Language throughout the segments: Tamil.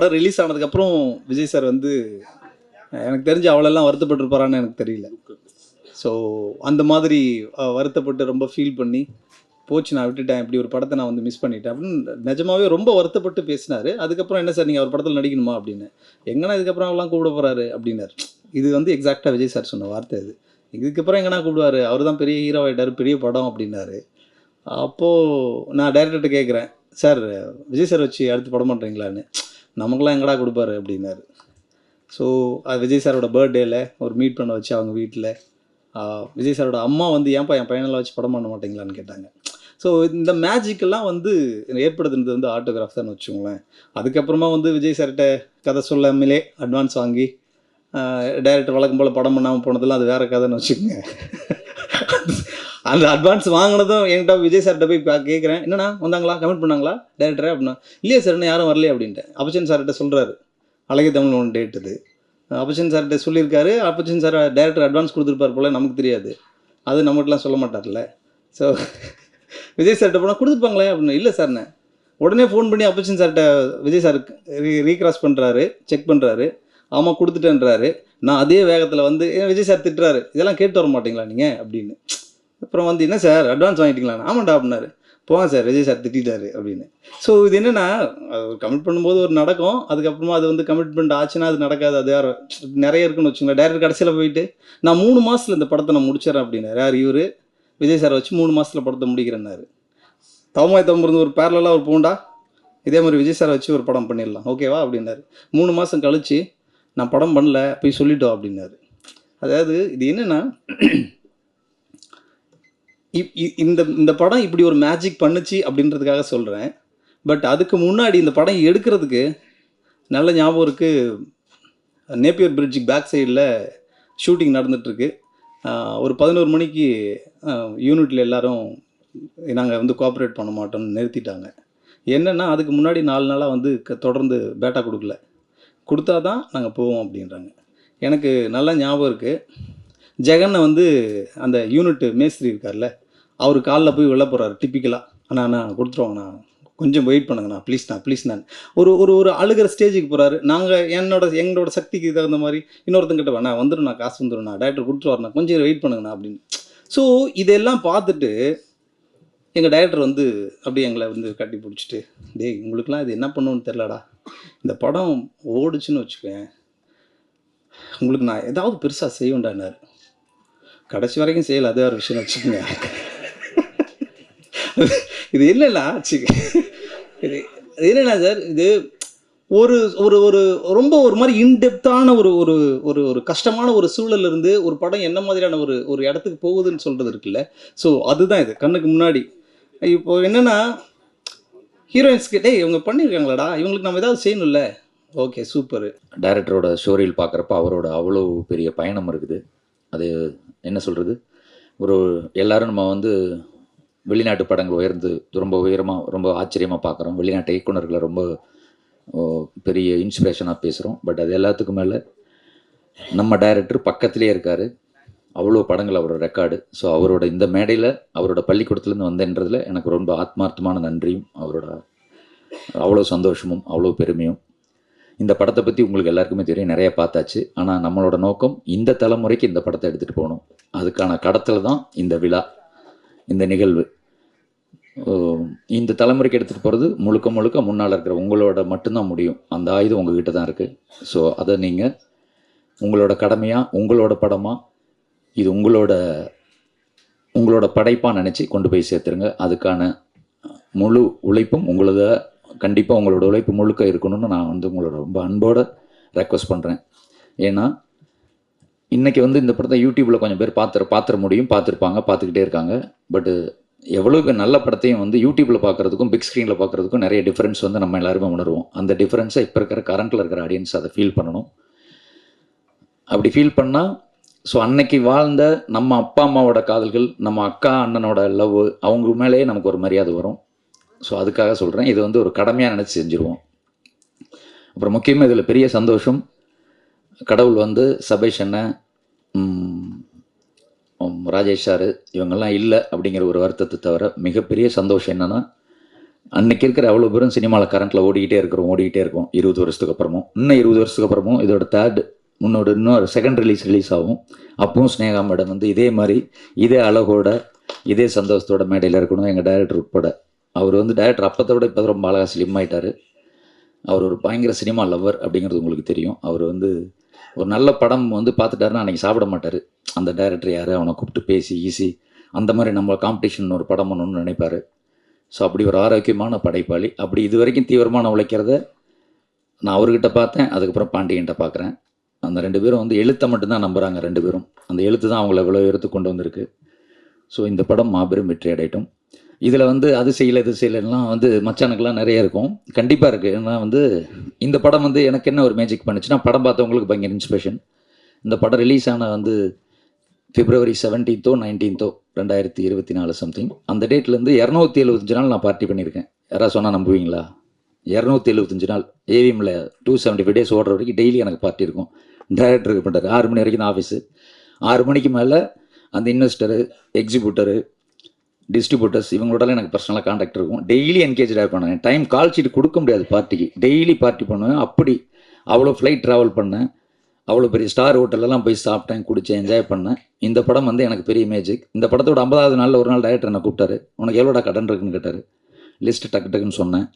படம் ரிலீஸ் ஆனதுக்கப்புறம் விஜய் சார் வந்து எனக்கு தெரிஞ்சு அவ்வளோலாம் வருத்தப்பட்டிருப்பாரான்னு எனக்கு தெரியல. ஸோ அந்த மாதிரி வருத்தப்பட்டு ரொம்ப ஃபீல் பண்ணி போச்சு நான் விட்டுட்டேன் இப்படி ஒரு படத்தை நான் வந்து மிஸ் பண்ணிட்டேன் அப்படின்னு நிஜமாவே ரொம்ப வருத்தப்பட்டு பேசினாரு. அதுக்கப்புறம் என்ன சார் நீங்கள் அவர் படத்தில் நடிக்கணுமா அப்படின்னு. எங்கன்னா இதுக்கப்புறம் அவெல்லாம் கூப்பிட போகிறாரு அப்படின்னாரு. இது வந்து எக்ஸாக்டாக விஜய் சார் சொன்ன வார்த்தை இது இதுக்கப்புறம் எங்கன்னா கூப்பிடுவாரு அவர் தான் பெரிய ஹீரோ ஆகிட்டார் பெரிய படம் அப்படின்னாரு. அப்போது நான் டைரக்டர்கிட்ட கேட்குறேன் சார் விஜய் சார் வச்சு அடுத்து படம் பண்ணுறீங்களான்னு நமக்கெல்லாம் எங்கடா கொடுப்பாரு அப்படின்னாரு. ஸோ அது விஜய் சாரோட பர்த்டேல ஒரு மீட் பண்ண வச்சு அவங்க வீட்டில் விஜய் சாரோட அம்மா வந்து ஏன்ப்பா என் பையனெல்லாம் வச்சு படம் பண்ண மாட்டீங்களான்னு கேட்டாங்க. ஸோ இந்த மேஜிக்கெல்லாம் வந்து ஏற்படுத்துனது வந்து ஆட்டோகிராஃப் தான் வச்சுக்கோங்களேன். அதுக்கப்புறமா வந்து விஜய் சார்கிட்ட கதை சொல்லாமலே அட்வான்ஸ் வாங்கி டைரக்டர் வழக்கம் போல் படம் பண்ணாமல் போனதெல்லாம் அது வேறு கதைன்னு வச்சுக்கோங்க. அந்த அட்வான்ஸ் வாங்கினதும் என்கிட்ட விஜய் சார்கிட்ட போய் கேட்குறேன் என்னண்ணா வந்தாங்களா? கமெண்ட் பண்ணாங்களா? டேரக்டரே அப்படின்னா இல்லையா சார் இன்னும் யாரும் வரலையே அப்படின்ட்டு. அப்பச்சன் சார்கிட்ட சொல்கிறாரு அழகிய தமிழ் ஒன்று டேட் இது. அப்பச்சன் சார்கிட்ட சொல்லியிருக்காரு. அப்பச்சன் சார் டேரக்டர் அட்வான்ஸ் கொடுத்துருப்பார் போல் நமக்கு தெரியாது. அது நம்மகிட்டலாம் சொல்ல மாட்டார்ல. ஸோ விஜய் சார்கிட்ட போனால் கொடுத்துருப்பாங்களே அப்படின்னு. இல்லை சார்ண்ணே உடனே ஃபோன் பண்ணி அப்பச்சன் சார்கிட்ட விஜய் சார் ரீக்ராஸ் பண்ணுறாரு செக் பண்ணுறாரு ஆமாம் கொடுத்துட்டேன்றாரு. நான் அதே வேகத்தில் வந்து ஏன் விஜய் சார் திட்டுறாரு? இதெல்லாம் கேட்டு வர மாட்டீங்களா நீங்கள் அப்படின்னு. அப்புறம் வந்து என்ன சார் அட்வான்ஸ் வாங்கிட்டீங்களா? ஆமாண்டா அப்படின்னாரு. போங்க சார் விஜய் சார் திட்டாரு அப்படின்னு. ஸோ இது என்னென்னா கமிட் பண்ணும்போது ஒரு நடக்கும். அதுக்கப்புறமா அது வந்து கமிட்மெண்ட் ஆச்சுன்னா அது நடக்காது. அது யார் நிறைய இருக்குன்னு வச்சுங்களேன் டேரக்டர் கடைசியில் போயிட்டு நான் மூணு மாதத்தில் இந்த படத்தை நான் முடிச்சிடறேன் அப்படின்னாரு. யார் இவர்? விஜய் சார் வச்சு மூணு மாதத்தில் படத்தை முடிக்கிறேன்னாரு. தவமாய் தம்பிருந்து ஒரு பேரலாக ஒரு பூண்டா இதே மாதிரி விஜய் சார் வச்சு ஒரு படம் பண்ணிடலாம். ஓகேவா அப்படின்னாரு. மூணு மாதம் கழித்து நான் படம் பண்ணல போய் சொல்லிட்டோம் அப்படின்னாரு. அதாவது இது என்னென்னா இந்த இந்த படம் இப்படி ஒரு மேஜிக் பண்ணுச்சு அப்படின்றதுக்காக சொல்கிறேன் பட் அதுக்கு முன்னாடி இந்த படம் எடுக்கிறதுக்கு நல்ல ஞாபகம் இருக்குது நேப்பியர் பிரிட்ஜுக்கு பேக் சைடில் ஷூட்டிங் நடந்துகிட்ருக்கு ஒரு பதினோரு மணிக்கு யூனிட்டில் எல்லாரும் நாங்கள் வந்து கோஆப்ரேட் பண்ண மாட்டோம்னு நிறுத்திட்டாங்க. என்னென்னா அதுக்கு முன்னாடி நாலு நாளாக வந்து க- தொடர்ந்து பேட்டா கொடுக்கல. கொடுத்தா தான் நாங்கள் போவோம் அப்படின்றாங்க. எனக்கு நல்லா ஞாபகம் இருக்குது ஜெகனை வந்து அந்த யூனிட் மேஸ்திரி இருக்கார்ல அவர் காலில் போய் விழ போகிறாரு டிப்பிக்கலாக அண்ணா அண்ணா கொடுத்துருவாங்கண்ணா கொஞ்சம் வெயிட் பண்ணுங்கண்ணா ப்ளீஸ்ண்ணா ப்ளீஸ்ண்ணா ஒரு ஒரு ஒரு அழுகிற ஸ்டேஜுக்கு போகிறாரு நாங்கள் என்னோட எங்களோட சக்திக்கு தகுந்த மாதிரி இன்னொருத்தங்கிட்ட வேணா வந்துடும்ண்ணா காசு வந்துடும்ண்ணா டைரக்டர் கொடுத்துருவாருண்ணா கொஞ்சம் வெயிட் பண்ணுங்கண்ணா அப்படின்னு. ஸோ இதெல்லாம் பார்த்துட்டு எங்கள் டைரக்டர் வந்து அப்படியே எங்களை வந்து கட்டி பிடிச்சிட்டு டேய் உங்களுக்குலாம் இது என்ன பண்ணுன்னு தெரிலடா இந்த படம் ஓடுச்சுன்னு வச்சுக்கேன் உங்களுக்கு நான் ஏதாவது பெருசாக செய்வேன்டானார் கடைசி வரைக்கும் செய்யலை அதே ஒரு விஷயம் வச்சுக்கோங்க. இது என்னன்னா வச்சுக்க இது இது சார்? இது ஒரு ஒரு ஒரு ரொம்ப ஒரு மாதிரி இன்டெப்த்தான ஒரு ஒரு ஒரு ஒரு கஷ்டமான ஒரு சூழல்ல இருந்து ஒரு படம் என்ன மாதிரியான ஒரு ஒரு இடத்துக்கு போகுதுன்னு சொல்கிறது இருக்குல்ல. ஸோ அதுதான் இது. கண்ணுக்கு முன்னாடி. இப்போ என்னென்னா ஹீரோயின்ஸ்க்கு டேய் இவங்க பண்ணியிருக்காங்களாடா? இவங்களுக்கு நம்ம ஏதாவது செய்யணும்ல. ஓகே சூப்பர் டைரக்டரோட ஸ்டோரியில் பார்க்குறப்ப அவரோட அவ்வளோ பெரிய பயணம் இருக்குது. அது என்ன சொல்கிறது ஒரு எல்லோரும் நம்ம வந்து வெளிநாட்டு படங்கள் உயர்ந்து ரொம்ப உயரமாக ரொம்ப ஆச்சரியமாக பார்க்குறோம். வெளிநாட்டு இயக்குனர்களை ரொம்ப ஓ, பெரிய இன்ஸ்பிரேஷனாக பேசுகிறோம் பட் அது எல்லாத்துக்கும் மேலே நம்ம டைரக்டர் பக்கத்துலேயே இருக்கார். அவ்வளோ படங்கள் அவரோட ரெக்கார்டு ஸோ அவரோட இந்த மேடையில் அவரோட பள்ளிக்கூடத்துலேருந்து வந்தேன்றதில் எனக்கு ரொம்ப ஆத்மார்த்தமான நன்றியும் அவரோட அவ்வளோ சந்தோஷமும் அவ்வளோ பெருமையும். இந்த படத்தை பற்றி உங்களுக்கு எல்லாருக்குமே தெரியும். நிறைய பார்த்தாச்சு. ஆனால் நம்மளோட நோக்கம் இந்த தலைமுறைக்கு இந்த படத்தை எடுத்துகிட்டு போகணும். அதுக்கான கடத்தில் தான் இந்த விழா. இந்த நிகழ்வு. இந்த தலைமுறைக்கு எடுத்துகிட்டு போகிறது முழுக்க முழுக்க முன்னால் இருக்கிற உங்களோட மட்டும்தான் முடியும். அந்த ஆயுதம் உங்ககிட்ட தான் இருக்குது ஸோ அதை நீங்கள் உங்களோட கடமையாக உங்களோட படமாக இது உங்களோட உங்களோட படைப்பாக நினச்சி கொண்டு போய் சேர்த்துருங்க. அதுக்கான முழு உழைப்பும் உங்களோட கண்டிப்பாக உங்களோட உழைப்பு முழுக்க இருக்கணும்னு நான் வந்து உங்களோட ரொம்ப அன்போடு ரெக்வஸ்ட் பண்ணுறேன் ஏன்னா இன்றைக்கி வந்து இந்த படத்தை யூடியூப்பில் கொஞ்சம் பேர் பார்த்து பார்த்துற முடியும் பார்த்துருப்பாங்க பார்த்துக்கிட்டே இருக்காங்க. பட்டு எவ்வளோக்கு நல்ல படத்தையும் வந்து யூடியூப்பில் பார்க்குறதுக்கும் பிக் ஸ்க்ரீனில் பார்க்குறதுக்கும் நிறைய டிஃப்ரென்ஸ் வந்து நம்ம எல்லாருமே உணர்வோம். அந்த டிஃப்ரென்ஸை இப்போ இருக்கிற கரண்ட்டில் இருக்கிற ஆடியன்ஸ் அதை ஃபீல் பண்ணணும். அப்படி ஃபீல் பண்ணால் ஸோ அன்னைக்கு வாழ்ந்த நம்ம அப்பா அம்மாவோட காதல்கள் நம்ம அக்கா அண்ணனோட லவ் அவங்க மேலேயே நமக்கு ஒரு மரியாதை வரும். ஸோ அதுக்காக சொல்கிறேன் இது வந்து ஒரு கடமையாக நினச்சி செஞ்சுருவோம். அப்புறம் முக்கியமாக இதில் பெரிய சந்தோஷம். கடவுள் வந்து சபேஷ் அண்ணன் ராஜேஷ் சார் இவங்கெல்லாம் இல்லை அப்படிங்கிற ஒரு வருத்தத்தை தவிர மிகப்பெரிய சந்தோஷம் என்னென்னா அன்னைக்கு இருக்கிற அவ்வளோ பேரும் சினிமாவில் கரண்ட்டில் ஓடிக்கிட்டே இருக்கிறோம் ஓடிக்கிட்டே இருக்கோம். இருபது வருஷத்துக்கு அப்புறமும். இன்னும் இருபது வருஷத்துக்கு அப்புறமும் இதோட தேர்ட் முன்னோட இன்னொரு செகண்ட் ரிலீஸ் ரிலீஸ் ஆகும். அப்பவும் ஸ்னேகா மேடம் வந்து இதே மாதிரி இதே அழகோட இதே சந்தோஷத்தோட மேடையில் இருக்கணும். எங்கள் டைரக்டர் உட்பட. அவர் வந்து டைரக்டர் அப்பத்தை விட இப்போ ரொம்ப அழகாக ஸ்லிம் ஆகிட்டார் அவர் ஒரு பயங்கர சினிமா லவ்வர் அப்படிங்கிறது உங்களுக்கு தெரியும். அவர் வந்து ஒரு நல்ல படம் வந்து பார்த்துட்டாருன்னா அன்றைக்கி சாப்பிட மாட்டார். அந்த டைரக்டர் யார்? அவனை கூப்பிட்டு பேசி ஈஸி அந்த மாதிரி நம்ம காம்படிஷன் ஒரு படம் பண்ணணும்னு நினைப்பாரு. ஸோ அப்படி ஒரு ஆரோக்கியமான படைப்பாளி. அப்படி இது வரைக்கும் தீவிரமான உழைக்கிறத நான் அவர்கிட்ட பார்த்தேன். அதுக்கப்புறம் பாண்டியன்ட்ட பார்க்குறேன். அந்த ரெண்டு பேரும் வந்து எழுத்தை மட்டும்தான் நம்புகிறாங்க ரெண்டு பேரும். அந்த எழுத்து தான் அவங்கள இவ்வளோ எடுத்து கொண்டு வந்திருக்கு. ஸோ இந்த படம் மாபெரும் வெற்றி அடையட்டும். இதில் வந்து அது செய்யலை இது செய்யலைலாம் வந்து மச்சானுக்கெல்லாம் நிறைய இருக்கும். கண்டிப்பாக இருக்குது ஏன்னா வந்து இந்த படம் வந்து எனக்கு என்ன ஒரு மேஜிக் பண்ணுச்சுன்னா படம் பார்த்தவங்களுக்கு பயங்கர இன்ஸ்பிரேஷன் இந்த படம் ரிலீஸ் ஆன வந்து பிப்ரவரி செவன்டீன்த்தோ நைன்டீன்த்தோ ரெண்டாயிரத்தி இருபத்தி நாலு சம்திங் அந்த டேட்லேருந்து இரநூத்தி எழுபத்தஞ்சு நாள் நான் பார்ட்டி பண்ணியிருக்கேன். யாராவது சொன்னால் நம்புவீங்களா? இரநூத்தி எழுபத்தஞ்சு நாள். ஏவிஎம்மில் டூ செவன்ட்டி ஃபைவ் டேஸ் ஓடுற வரைக்கும் டெய்லி எனக்கு பார்ட்டி இருக்கும். டைரக்டருக்கு பண்ணுறாரு ஆறு மணி வரைக்கும் தான் ஆஃபீஸு ஆறு மணிக்கு மேலே அந்த இன்வெஸ்டரு எக்ஸிபியூட்டரு டிஸ்ட்ரிபியூட்டர்ஸ் இவங்களோட எனக்கு பர்சனலாக காண்டாக்ட் இருக்கும். டெய்லி என்கேஜாக இருப்பேன் டைம் கால் ஷீட் கொடுக்க முடியாது பார்ட்டிக்கு டெய்லி பார்ட்டி பண்ணுவேன். அப்படி அவ்வளோ ஃப்ளைட் ட்ராவல் பண்ணேன். அவ்வளோ பெரிய ஸ்டார் ஹோட்டல்லலாம் போய் சாப்பிட்டேன் குடித்தேன் என்ஜாய் பண்ணேன். இந்த படம் வந்து எனக்கு பெரிய மேஜிக் இந்த படத்தோட ஐம்பதாவது நாளில் ஒரு நாள் டைரக்டர் என்னை கூப்பிட்டாரு. உனக்கு எவ்வளோடா கடன் இருக்குன்னு? கேட்டார். லிஸ்ட் டக்கு டக்குன்னு சொன்னேன்.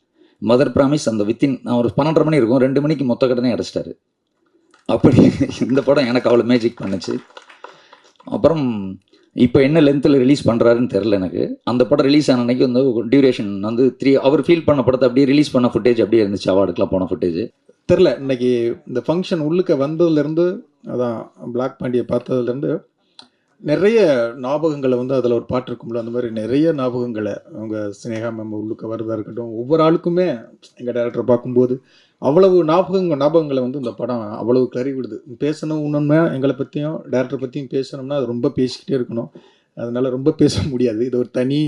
மதர் ப்ராமிஸ் அந்த வித்தின் நான் ஒரு பன்னெண்டரை மணி இருக்கும். ரெண்டு மணிக்கு மொத்த கடனே அடைச்சிட்டாரு. அப்படி இந்த படம் எனக்கு அவ்வளோ மேஜிக் பண்ணுச்சு. அப்புறம் இப்போ என்ன லென்த்தில் ரிலீஸ் பண்ணுறாருன்னு தெரில எனக்கு. அந்த படம் ரிலீஸ் ஆன அன்னைக்கு வந்து டியூரேஷன் வந்து த்ரீ அவர் ஃபீல் பண்ண படத்தை அப்படியே ரிலீஸ் பண்ண ஃபுட்டேஜ் அப்படியே இருந்துச்சு அவார்டுக்குலாம் போன ஃபுட்டேஜ் தெரில இன்னைக்கு இந்த ஃபங்க்ஷன் உள்ளுக்க வந்ததுலேருந்து அதான் பிளாக் பாண்டியை பார்த்ததுலேருந்து நிறைய ஞாபகங்களை வந்து அதில் ஒரு பாட்டு இருக்கும்ல அந்த மாதிரி நிறைய ஞாபகங்களை அவங்க சினேகா மேம் உள்ளுக்க வரதா இருக்கட்டும் ஒவ்வொரு ஆளுக்குமே எங்கள் டேரக்டர் பார்க்கும்போது அவ்வளவு ஞாபகங்கள் ஞாபகங்களை வந்து இந்த படம் அவ்வளவு கறி விடுது. பேசணும் உண்மை எங்களை பற்றியும் டேரக்டர் பற்றியும் பேசணும்னா அது ரொம்ப பேசிக்கிட்டே இருக்கணும். அதனால் ரொம்ப பேச முடியாது. இது ஒரு தனி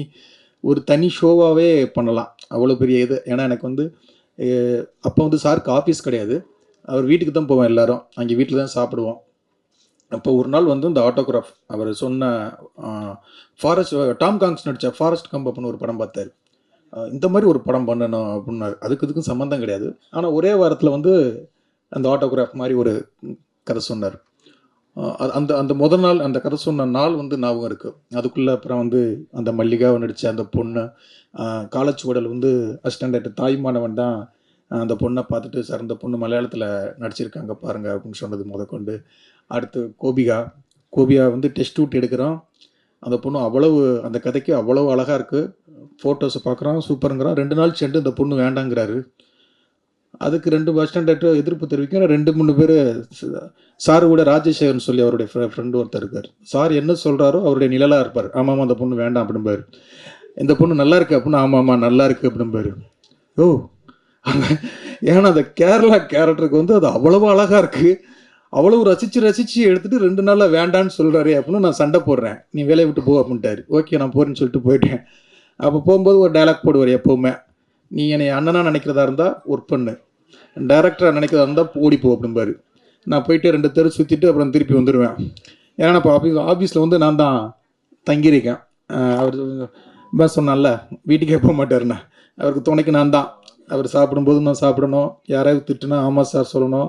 ஒரு தனி ஷோவாகவே பண்ணலாம். அவ்வளோ பெரிய இது. ஏன்னா எனக்கு வந்து அப்போ வந்து சாருக்கு ஆஃபீஸ் கிடையாது. அவர் வீட்டுக்கு தான் போவோம் எல்லாரும். அங்கே வீட்டில் தான் சாப்பிடுவோம். அப்போ ஒரு நாள் வந்து இந்த ஆட்டோகிராஃப் அவர் சொன்ன ஃபாரஸ்ட் டாம் காங்ஸ் நடித்த ஃபாரஸ்ட் கம்ப் அப்படின்னு ஒரு படம் பார்த்தாரு. இந்த மாதிரி ஒரு படம் பண்ணணும் அப்படின்னாரு அதுக்கு இதுக்கும் சம்மந்தம் கிடையாது. ஆனால் ஒரே வாரத்தில் வந்து அந்த ஆட்டோகிராஃப் மாதிரி ஒரு கதை சொன்னார். அது- அந்த அந்த முதல் நாள் அந்த கதை சொன்ன நாள் வந்து ஞாபகம் இருக்குது அதுக்குள்ளே அப்புறம் வந்து அந்த மல்லிகாவை நடித்த அந்த பொண்ணு அஹ் காலச்சுவடல் வந்து அசிஸ்டண்ட் தாய்மானவன் தான் அந்த பொண்ணை பார்த்துட்டு சார் அந்த பொண்ணு மலையாளத்தில் நடிச்சிருக்காங்க பாருங்கள் அப்படின்னு சொன்னது முதற்கொண்டு. அடுத்து கோபிகா. கோபியா வந்து டெஸ்ட் விட்டு எடுக்கிறோம் அந்த பொண்ணு அவ்வளவு அந்த கதைக்கு அவ்வளவு அழகாக இருக்குது ஃபோட்டோஸை பார்க்குறான் சூப்பருங்கிறான் ரெண்டு நாள் சென்று இந்த பொண்ணு வேண்டாங்கிறாரு. அதுக்கு ரெண்டு பஸ் ஸ்டாண்டர்ட் எதிர்ப்பு தெரிவிக்கிற ரெண்டு மூணு பேர் சார் கூட ராஜசேகரன் சொல்லி அவருடைய ஃப்ரெண்டு ஒருத்தர் இருக்கார். சார் என்ன சொல்கிறாரோ அவருடைய நிழலாக இருப்பார். ஆமாம் அந்த பொண்ணு வேண்டாம் அப்படின்பாரு இந்த பொண்ணு நல்லா இருக்கு அப்படின்னு ஆமாம் ஆமாம் நல்லா இருக்கு அப்படின்பாரு ஓ அந்த- ஏன்னா அந்த கேரளா கேரக்டருக்கு வந்து அது அவ்வளவு அழகாக இருக்குது அவ்வளவு ரசித்து ரசித்து எடுத்துட்டு ரெண்டு நாளில் வேண்டான்னு சொல்கிறாரு அப்படின்னு நான் சண்டை போடுறேன். நீ வேலையை விட்டு போ அப்படின்ட்டாரு. ஓகே நான் போறேன்னு சொல்லிட்டு போயிட்டேன். அப்போ போகும்போது ஒரு டைலாக் போடுவார் எப்போவுமே. நீ என்னை அண்ணனாக நினைக்கிறதா இருந்தால் ஒர்க் பண்ணு. டேரக்டராக நினைக்கிறதா இருந்தால் ஓடி போ அப்படிம்பாரு. நான் போயிட்டு ரெண்டு தெரு சுற்றிட்டு அப்புறம் திருப்பி வந்துடுவேன் ஏன்னா இப்போ ஆஃபீஸ் ஆஃபீஸில் வந்து நான் தான் தங்கியிருக்கேன். அவர் பஸ் சொன்னால வீட்டுக்கே போக மாட்டாருண்ணா அவருக்கு துணைக்கு நான் தான். அவர் சாப்பிடும்போது நான் சாப்பிடணும். யாராவது திட்டுனா ஆமாம் சார் சொல்லணும்.